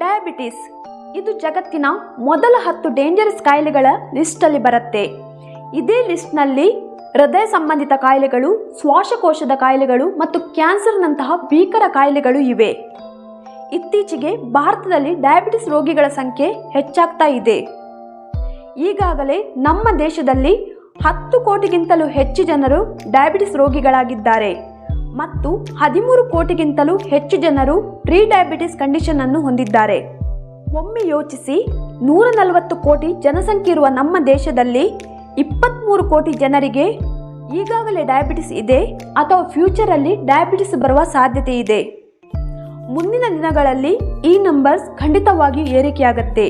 Diabetes. ಇದು ಜಗತ್ತಿನ ಮೊದಲ ಹತ್ತು ಡೇಂಜರಸ್ ಕಾಯಿಲೆಗಳ ಲಿಸ್ಟಲ್ಲಿ ಬರುತ್ತೆ. ಇದೇ ಲಿಸ್ಟ್ನಲ್ಲಿ ಹೃದಯ ಸಂಬಂಧಿತ ಕಾಯಿಲೆಗಳು, ಶ್ವಾಸಕೋಶದ ಕಾಯಿಲೆಗಳು ಮತ್ತು ಕ್ಯಾನ್ಸರ್ನಂತಹ ಭೀಕರ ಕಾಯಿಲೆಗಳು ಇವೆ. ಇತ್ತೀಚೆಗೆ ಭಾರತದಲ್ಲಿ ಡಯಾಬಿಟಿಸ್ ರೋಗಿಗಳ ಸಂಖ್ಯೆ ಹೆಚ್ಚಾಗ್ತಾ ಇದೆ. ಈಗಾಗಲೇ ನಮ್ಮ ದೇಶದಲ್ಲಿ ಹತ್ತು ಕೋಟಿಗಿಂತಲೂ ಹೆಚ್ಚು ಜನರು ಡಯಾಬಿಟಿಸ್ ರೋಗಿಗಳಾಗಿದ್ದಾರೆ. ಮತ್ತು ಹದಿಮೂರು ಕೋಟಿಗಿಂತಲೂ ಹೆಚ್ಚು ಜನರು ಪ್ರೀ ಡಯಾಬಿಟಿಸ್ ಕಂಡೀಷನ್ ಅನ್ನು ಹೊಂದಿದ್ದಾರೆ. ಒಮ್ಮೆ ಯೋಚಿಸಿ ನೂರ ನಲವತ್ತು ಕೋಟಿ ಜನಸಂಖ್ಯೆ ಇರುವ ನಮ್ಮ ದೇಶದಲ್ಲಿ ಇಪ್ಪತ್ತ್ಮೂರು ಕೋಟಿ ಜನರಿಗೆ ಈಗಾಗಲೇ ಡಯಾಬಿಟಿಸ್ ಇದೆ ಅಥವಾ ಫ್ಯೂಚರಲ್ಲಿ ಡಯಾಬಿಟಿಸ್ ಬರುವ ಸಾಧ್ಯತೆ ಇದೆ. ಮುಂದಿನ ದಿನಗಳಲ್ಲಿ ಈ ನಂಬರ್ಸ್ ಖಂಡಿತವಾಗಿ ಏರಿಕೆಯಾಗತ್ತೆ.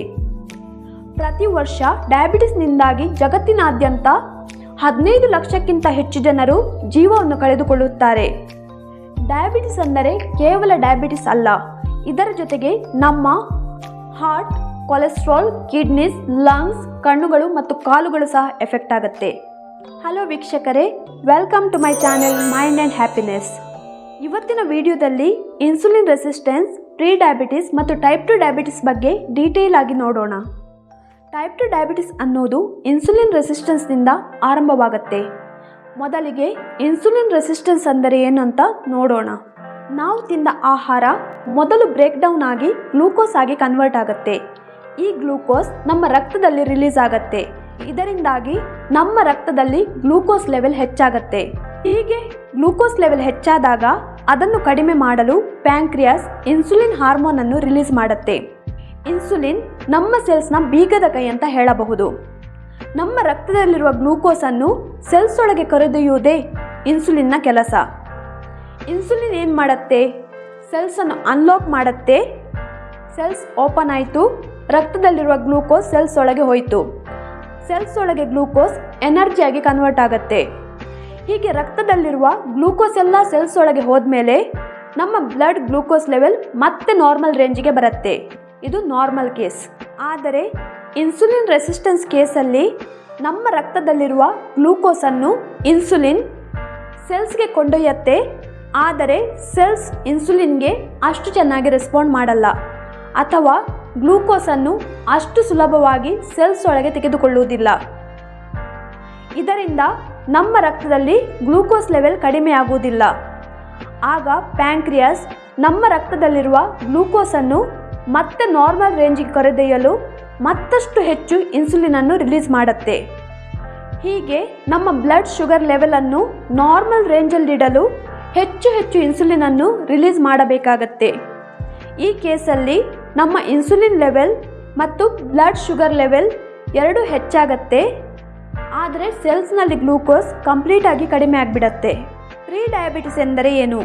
ಪ್ರತಿ ವರ್ಷ ಡಯಾಬಿಟಿಸ್ನಿಂದಾಗಿ ಜಗತ್ತಿನಾದ್ಯಂತ ಹದಿನೈದು ಲಕ್ಷಕ್ಕಿಂತ ಹೆಚ್ಚು ಜನರು ಜೀವವನ್ನು ಕಳೆದುಕೊಳ್ಳುತ್ತಾರೆ. ಡಯಾಬಿಟಿಸ್ ಅಂದರೆ ಕೇವಲ ಡಯಾಬಿಟಿಸ್ ಅಲ್ಲ. ಇದರ ಜೊತೆಗೆ ನಮ್ಮ ಹಾರ್ಟ್, ಕೊಲೆಸ್ಟ್ರಾಲ್, ಕಿಡ್ನೀಸ್, ಲಂಗ್ಸ್, ಕಣ್ಣುಗಳು ಮತ್ತು ಕಾಲುಗಳು ಸಹ ಎಫೆಕ್ಟ್ ಆಗುತ್ತೆ. ಹಲೋ ವೀಕ್ಷಕರೇ, welcome to my channel mind and happiness. ಇವತ್ತಿನ ವಿಡಿಯೋದಲ್ಲಿ ಇನ್ಸುಲಿನ್ ರೆಸಿಸ್ಟೆನ್ಸ್ ಪ್ರೀ ಡಯಾಬಿಟಿಸ್ ಮತ್ತು ಟೈಪ್ ಟು ಡಯಾಬಿಟಿಸ್ ಬಗ್ಗೆ ಡೀಟೇಲ್ ಆಗಿ ನೋಡೋಣ. ಟೈಪ್ ಟು ಡಯಾಬಿಟಿಸ್ ಅನ್ನೋದು ಇನ್ಸುಲಿನ್ ರೆಸಿಸ್ಟೆನ್ಸ್ನಿಂದ ಆರಂಭವಾಗುತ್ತೆ. ಮೊದಲಿಗೆ ಇನ್ಸುಲಿನ್ ರೆಸಿಸ್ಟೆನ್ಸ್ ಅಂದರೆ ಏನು ಅಂತ ನೋಡೋಣ. ನಾವು ತಿಂದ ಆಹಾರ ಮೊದಲು ಬ್ರೇಕ್ ಡೌನ್ ಆಗಿ ಗ್ಲೂಕೋಸ್ ಆಗಿ ಕನ್ವರ್ಟ್ ಆಗುತ್ತೆ. ಈ ಗ್ಲೂಕೋಸ್ ನಮ್ಮ ರಕ್ತದಲ್ಲಿ ರಿಲೀಸ್ ಆಗುತ್ತೆ. ಇದರಿಂದಾಗಿ ನಮ್ಮ ರಕ್ತದಲ್ಲಿ ಗ್ಲೂಕೋಸ್ ಲೆವೆಲ್ ಹೆಚ್ಚಾಗತ್ತೆ. ಹೀಗೆ ಗ್ಲೂಕೋಸ್ ಲೆವೆಲ್ ಹೆಚ್ಚಾದಾಗ ಅದನ್ನು ಕಡಿಮೆ ಮಾಡಲು ಪ್ಯಾಂಕ್ರಿಯಾಸ್ ಇನ್ಸುಲಿನ್ ಹಾರ್ಮೋನ್ ಅನ್ನು ರಿಲೀಸ್ ಮಾಡುತ್ತೆ. ಇನ್ಸುಲಿನ್ ನಮ್ಮ ಸೆಲ್ಸ್ನ ಬೀಗದ ಕೈ ಅಂತ ಹೇಳಬಹುದು. ನಮ್ಮ ರಕ್ತದಲ್ಲಿರುವ ಗ್ಲೂಕೋಸ್ ಅನ್ನು ಸೆಲ್ಸ್ ಒಳಗೆ ಕರೆದೊಯ್ಯುವುದೇ ಇನ್ಸುಲಿನ್ನ ಕೆಲಸ. ಇನ್ಸುಲಿನ್ ಏನು ಮಾಡುತ್ತೆ? ಸೆಲ್ಸನ್ನು ಅನ್ಲಾಕ್ ಮಾಡುತ್ತೆ. ಸೆಲ್ಸ್ ಓಪನ್ ಆಯಿತು. ರಕ್ತದಲ್ಲಿರುವ ಗ್ಲೂಕೋಸ್ ಸೆಲ್ಸ್ ಒಳಗೆ ಹೋಯಿತು. ಸೆಲ್ಸ್ ಒಳಗೆ ಗ್ಲೂಕೋಸ್ ಎನರ್ಜಿಯಾಗಿ ಕನ್ವರ್ಟ್ ಆಗುತ್ತೆ. ಹೀಗೆ ರಕ್ತದಲ್ಲಿರುವ ಗ್ಲೂಕೋಸ್ ಎಲ್ಲ ಸೆಲ್ಸ್ ಒಳಗೆ ಹೋದ್ಮೇಲೆ ನಮ್ಮ ಬ್ಲಡ್ ಗ್ಲೂಕೋಸ್ ಲೆವೆಲ್ ಮತ್ತೆ ನಾರ್ಮಲ್ ರೇಂಜಿಗೆ ಬರುತ್ತೆ. ಇದು ನಾರ್ಮಲ್ ಕೇಸ್ ಆದರೆ ಇನ್ಸುಲಿನ್ ರೆಸಿಸ್ಟೆನ್ಸ್ ಕೇಸಲ್ಲಿ ನಮ್ಮ ರಕ್ತದಲ್ಲಿರುವ ಗ್ಲೂಕೋಸನ್ನು ಇನ್ಸುಲಿನ್ ಸೆಲ್ಸ್ಗೆ ಕೊಂಡೊಯ್ಯತ್ತೆ. ಆದರೆ ಸೆಲ್ಸ್ ಇನ್ಸುಲಿನ್ಗೆ ಅಷ್ಟು ಚೆನ್ನಾಗಿ ರೆಸ್ಪಾಂಡ್ ಮಾಡಲ್ಲ. ಅಥವಾ ಗ್ಲೂಕೋಸನ್ನು ಅಷ್ಟು ಸುಲಭವಾಗಿ ಸೆಲ್ಸ್ ಒಳಗೆ ತೆಗೆದುಕೊಳ್ಳುವುದಿಲ್ಲ. ಇದರಿಂದ ನಮ್ಮ ರಕ್ತದಲ್ಲಿ ಗ್ಲೂಕೋಸ್ ಲೆವೆಲ್ ಕಡಿಮೆ ಆಗುವುದಿಲ್ಲ. ಆಗ ಪ್ಯಾಂಕ್ರಿಯಾಸ್ ನಮ್ಮ ರಕ್ತದಲ್ಲಿರುವ ಗ್ಲೂಕೋಸನ್ನು ಮತ್ತೆ ನಾರ್ಮಲ್ ರೇಂಜಿಗೆ ಕರೆದೊಯ್ಯಲು ಮತ್ತಷ್ಟು ಹೆಚ್ಚು ಇನ್ಸುಲಿನನ್ನು ರಿಲೀಸ್ ಮಾಡುತ್ತೆ. ಹೀಗೆ ನಮ್ಮ ಬ್ಲಡ್ ಶುಗರ್ ಲೆವೆಲನ್ನು ನಾರ್ಮಲ್ ರೇಂಜಲ್ಲಿಡಲು ಹೆಚ್ಚು ಹೆಚ್ಚು ಇನ್ಸುಲಿನನ್ನು ರಿಲೀಸ್ ಮಾಡಬೇಕಾಗತ್ತೆ. ಈ ಕೇಸಲ್ಲಿ ನಮ್ಮ ಇನ್ಸುಲಿನ್ ಲೆವೆಲ್ ಮತ್ತು ಬ್ಲಡ್ ಶುಗರ್ ಲೆವೆಲ್ ಎರಡೂ ಹೆಚ್ಚಾಗತ್ತೆ. ಆದರೆ ಸೆಲ್ಸ್ನಲ್ಲಿ ಗ್ಲೂಕೋಸ್ ಕಂಪ್ಲೀಟಾಗಿ ಕಡಿಮೆ ಆಗಿಬಿಡತ್ತೆ. ಪ್ರೀ ಡಯಾಬಿಟಿಸ್ ಎಂದರೆ ಏನು?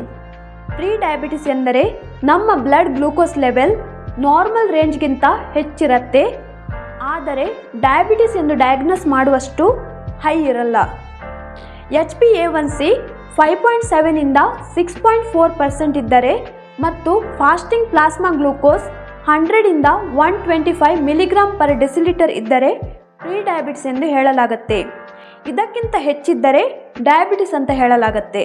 ಪ್ರೀ ಡಯಾಬಿಟಿಸ್ ಎಂದರೆ ನಮ್ಮ ಬ್ಲಡ್ ಗ್ಲೂಕೋಸ್ ಲೆವೆಲ್ ನಾರ್ಮಲ್ ರೇಂಜ್ಗಿಂತ ಹೆಚ್ಚಿರತ್ತೆ. ಆದರೆ ಡಯಾಬಿಟಿಸ್ ಎಂದು ಡಯಾಗ್ನೋಸ್ ಮಾಡುವಷ್ಟು ಹೈ ಇರಲ್ಲ. H B A one C five point ಸೆವೆನಿಂದ six point four percent ಇದ್ದರೆ ಮತ್ತು fasting plasma glucose ಹಂಡ್ರೆಡಿಂದ one twenty five milligram per decilitre ಇದ್ದರೆ ಪ್ರೀ ಡಯಾಬಿಟಿಸ್ ಎಂದು ಹೇಳಲಾಗುತ್ತೆ. ಇದಕ್ಕಿಂತ ಹೆಚ್ಚಿದ್ದರೆ ಡಯಾಬಿಟಿಸ್ ಅಂತ ಹೇಳಲಾಗುತ್ತೆ.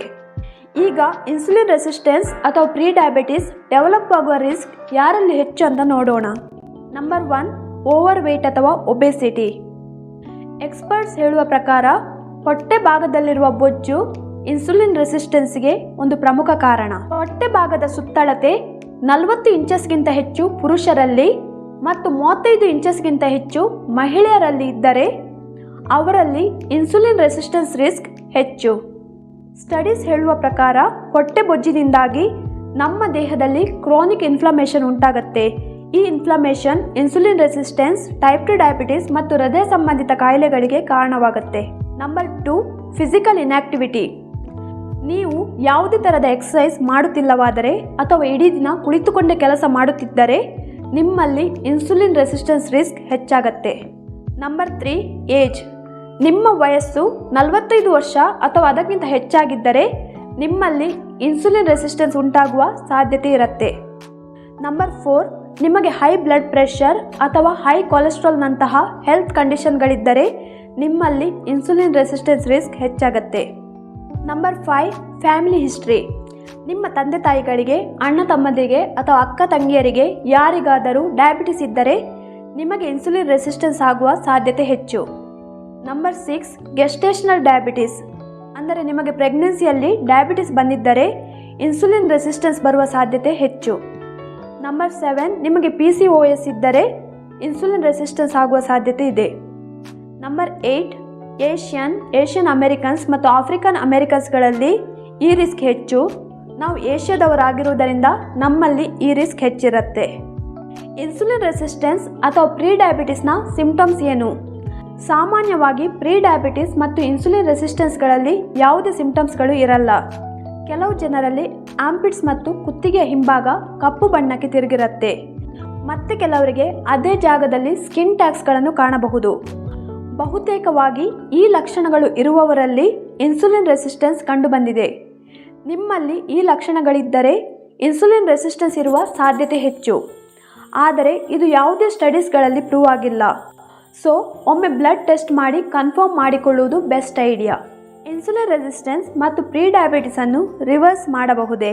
ಈಗ ಇನ್ಸುಲಿನ್ ರೆಸಿಸ್ಟೆನ್ಸ್ ಅಥವಾ ಪ್ರೀ ಡಯಾಬಿಟಿಸ್ ಡೆವಲಪ್ ಆಗುವ ರಿಸ್ಕ್ ಯಾರಲ್ಲಿ ಹೆಚ್ಚು ಅಂತ ನೋಡೋಣ. ನಂಬರ್ ಒನ್ ಓವರ್ ವೇಟ್ ಅಥವಾ ಒಬೆಸಿಟಿ ಎಕ್ಸ್ಪರ್ಟ್ಸ್ ಹೇಳುವ ಪ್ರಕಾರ ಹೊಟ್ಟೆ ಭಾಗದಲ್ಲಿರುವ ಬೊಜ್ಜು ಇನ್ಸುಲಿನ್ ರೆಸಿಸ್ಟೆನ್ಸ್ಗೆ ಒಂದು ಪ್ರಮುಖ ಕಾರಣ. ಹೊಟ್ಟೆ ಭಾಗದ ಸುತ್ತಳತೆ ನಲವತ್ತು ಇಂಚಸ್ಗಿಂತ ಹೆಚ್ಚು ಪುರುಷರಲ್ಲಿ ಮತ್ತು ಮೂವತ್ತೈದು ಇಂಚಸ್ಗಿಂತ ಹೆಚ್ಚು ಮಹಿಳೆಯರಲ್ಲಿ ಇದ್ದರೆ ಅವರಲ್ಲಿ ಇನ್ಸುಲಿನ್ ರೆಸಿಸ್ಟೆನ್ಸ್ ರಿಸ್ಕ್ ಹೆಚ್ಚು. ಸ್ಟಡೀಸ್ ಹೇಳುವ ಪ್ರಕಾರ ಹೊಟ್ಟೆ ಬೊಜ್ಜಿನಿಂದಾಗಿ ನಮ್ಮ ದೇಹದಲ್ಲಿ ಕ್ರಾನಿಕ್ ಇನ್ಫ್ಲಮೇಷನ್ ಉಂಟಾಗುತ್ತೆ. ಈ inflammation insulin resistance type two diabetes ಮತ್ತು ಹೃದಯ ಸಂಬಂಧಿತ ಕಾಯಿಲೆಗಳಿಗೆ ಕಾರಣವಾಗುತ್ತೆ. ನಂಬರ್ ಟು ಫಿಸಿಕಲ್ ಇನ್ಆಕ್ಟಿವಿಟಿ ನೀವು ಯಾವುದೇ ಥರದ ಎಕ್ಸಸೈಸ್ ಮಾಡುತ್ತಿಲ್ಲವಾದರೆ ಅಥವಾ ಇಡೀ ದಿನ ಕುಳಿತುಕೊಂಡೇ ಕೆಲಸ ಮಾಡುತ್ತಿದ್ದರೆ ನಿಮ್ಮಲ್ಲಿ ಇನ್ಸುಲಿನ್ ರೆಸಿಸ್ಟೆನ್ಸ್ ರಿಸ್ಕ್ ಹೆಚ್ಚಾಗತ್ತೆ. ನಂಬರ್ ತ್ರೀ ಏಜ್ ನಿಮ್ಮ ವಯಸ್ಸು ನಲವತ್ತೈದು ವರ್ಷ ಅಥವಾ ಅದಕ್ಕಿಂತ ಹೆಚ್ಚಾಗಿದ್ದರೆ ನಿಮ್ಮಲ್ಲಿ ಇನ್ಸುಲಿನ್ ರೆಸಿಸ್ಟೆನ್ಸ್ ಉಂಟಾಗುವ ಸಾಧ್ಯತೆ ಇರುತ್ತೆ. ನಂಬರ್ ಫೋರ್ ನಿಮಗೆ ಹೈ ಬ್ಲಡ್ ಪ್ರೆಷರ್ ಅಥವಾ ಹೈ ಕೊಲೆಸ್ಟ್ರಾಲ್ನಂತಹ ಹೆಲ್ತ್ ಕಂಡೀಷನ್ಗಳಿದ್ದರೆ ನಿಮ್ಮಲ್ಲಿ ಇನ್ಸುಲಿನ್ ರೆಸಿಸ್ಟೆನ್ಸ್ ರಿಸ್ಕ್ ಹೆಚ್ಚಾಗತ್ತೆ. ನಂಬರ್ ಫೈವ್ ಫ್ಯಾಮಿಲಿ ಹಿಸ್ಟ್ರಿ ನಿಮ್ಮ ತಂದೆ ತಾಯಿಗಳಿಗೆ, ಅಣ್ಣ ತಮ್ಮಂದಿಗೆ ಅಥವಾ ಅಕ್ಕ ತಂಗಿಯರಿಗೆ ಯಾರಿಗಾದರೂ ಡಯಾಬಿಟಿಸ್ ಇದ್ದರೆ ನಿಮಗೆ ಇನ್ಸುಲಿನ್ ರೆಸಿಸ್ಟೆನ್ಸ್ ಆಗುವ ಸಾಧ್ಯತೆ ಹೆಚ್ಚು. ನಂಬರ್ ಸಿಕ್ಸ್ ಗೆಸ್ಟೇಷನಲ್ ಡಯಾಬಿಟಿಸ್ ಅಂದರೆ ನಿಮಗೆ ಪ್ರೆಗ್ನೆನ್ಸಿಯಲ್ಲಿ ಡಯಾಬಿಟಿಸ್ ಬಂದಿದ್ದರೆ ಇನ್ಸುಲಿನ್ ರೆಸಿಸ್ಟೆನ್ಸ್ ಬರುವ ಸಾಧ್ಯತೆ ಹೆಚ್ಚು. ನಂಬರ್ ಸೆವೆನ್ ನಿಮಗೆ ಪಿ ಸಿ ಒ ಎಸ್ ಇದ್ದರೆ ಇನ್ಸುಲಿನ್ ರೆಸಿಸ್ಟೆನ್ಸ್ ಆಗುವ ಸಾಧ್ಯತೆ ಇದೆ. Number eight Asian Asian Americans ಮತ್ತು ಆಫ್ರಿಕನ್ ಅಮೆರಿಕನ್ಸ್ಗಳಲ್ಲಿ ಈ ರಿಸ್ಕ್ ಹೆಚ್ಚು. ನಾವು ಏಷ್ಯಾದವರಾಗಿರುವುದರಿಂದ ನಮ್ಮಲ್ಲಿ ಈ ರಿಸ್ಕ್ ಹೆಚ್ಚಿರುತ್ತೆ. ಇನ್ಸುಲಿನ್ ರೆಸಿಸ್ಟೆನ್ಸ್ ಅಥವಾ ಪ್ರೀ ಡಯಾಬಿಟಿಸ್ನ ಸಿಂಪ್ಟಮ್ಸ್ ಏನು? ಸಾಮಾನ್ಯವಾಗಿ ಪ್ರೀ ಡಯಾಬಿಟಿಸ್ ಮತ್ತು ಇನ್ಸುಲಿನ್ ರೆಸಿಸ್ಟೆನ್ಸ್ಗಳಲ್ಲಿ ಯಾವುದೇ ಸಿಂಪ್ಟಮ್ಸ್ಗಳು ಇರಲ್ಲ. ಕೆಲವು ಜನರಲ್ಲಿ ಆಂಪಿಟ್ಸ್ ಮತ್ತು ಕುತ್ತಿಗೆಯ ಹಿಂಭಾಗ ಕಪ್ಪು ಬಣ್ಣಕ್ಕೆ ತಿರುಗಿರುತ್ತೆ. ಮತ್ತೆ ಕೆಲವರಿಗೆ ಅದೇ ಜಾಗದಲ್ಲಿ ಸ್ಕಿನ್ ಟ್ಯಾಕ್ಸ್ಗಳನ್ನು ಕಾಣಬಹುದು. ಬಹುತೇಕವಾಗಿ ಈ ಲಕ್ಷಣಗಳು ಇರುವವರಲ್ಲಿ ಇನ್ಸುಲಿನ್ ರೆಸಿಸ್ಟೆನ್ಸ್ ಕಂಡುಬಂದಿದೆ. ನಿಮ್ಮಲ್ಲಿ ಈ ಲಕ್ಷಣಗಳಿದ್ದರೆ ಇನ್ಸುಲಿನ್ ರೆಸಿಸ್ಟೆನ್ಸ್ ಇರುವ ಸಾಧ್ಯತೆ ಹೆಚ್ಚು. ಆದರೆ ಇದು ಯಾವುದೇ ಸ್ಟಡೀಸ್ಗಳಲ್ಲಿ ಪ್ರೂವ್ ಆಗಿಲ್ಲ. ಸೊ ಒಮ್ಮೆ ಬ್ಲಡ್ ಟೆಸ್ಟ್ ಮಾಡಿ ಕನ್ಫರ್ಮ್ ಮಾಡಿಕೊಳ್ಳುವುದು ಬೆಸ್ಟ್ ಐಡಿಯಾ ಇನ್ಸುಲಿನ್ ರೆಸಿಸ್ಟೆನ್ಸ್ ಮತ್ತು ಪ್ರೀ ಡಯಾಬಿಟಿಸನ್ನು ರಿವರ್ಸ್ ಮಾಡಬಹುದೇ?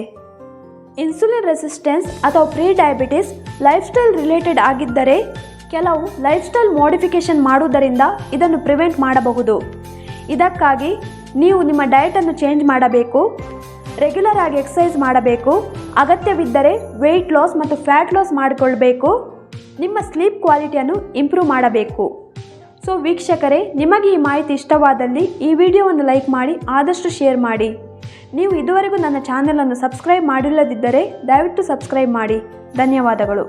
ಇನ್ಸುಲಿನ್ ರೆಸಿಸ್ಟೆನ್ಸ್ ಅಥವಾ pre diabetes lifestyle related ಆಗಿದ್ದರೆ ಕೆಲವು ಲೈಫ್ ಸ್ಟೈಲ್ ಮಾಡಿಫಿಕೇಷನ್ ಮಾಡುವುದರಿಂದ ಇದನ್ನು ಪ್ರಿವೆಂಟ್ ಮಾಡಬಹುದು. ಇದಕ್ಕಾಗಿ ನೀವು ನಿಮ್ಮ ಡಯಟನ್ನು ಚೇಂಜ್ ಮಾಡಬೇಕು ರೆಗ್ಯುಲರ್ ಆಗಿ ಎಕ್ಸಸೈಸ್ ಮಾಡಬೇಕು, ಅಗತ್ಯವಿದ್ದರೆ ವೆಯ್ಟ್ ಲಾಸ್ ಮತ್ತು ಫ್ಯಾಟ್ ಲಾಸ್ ಮಾಡಿಕೊಳ್ಬೇಕು. ನಿಮ್ಮ ಸ್ಲೀಪ್ ಕ್ವಾಲಿಟಿಯನ್ನು ಇಂಪ್ರೂವ್ ಮಾಡಬೇಕು. ಸೊ ವೀಕ್ಷಕರೇ, ನಿಮಗೆ ಈ ಮಾಹಿತಿ ಇಷ್ಟವಾದಲ್ಲಿ ಈ ವಿಡಿಯೋವನ್ನು ಲೈಕ್ ಮಾಡಿ, ಆದಷ್ಟು ಶೇರ್ ಮಾಡಿ. ನೀವು ಇದುವರೆಗೂ ನನ್ನ ಚಾನಲನ್ನು ಸಬ್ಸ್ಕ್ರೈಬ್ ಮಾಡಿಲ್ಲದಿದ್ದರೆ ದಯವಿಟ್ಟು ಸಬ್ಸ್ಕ್ರೈಬ್ ಮಾಡಿ. ಧನ್ಯವಾದಗಳು.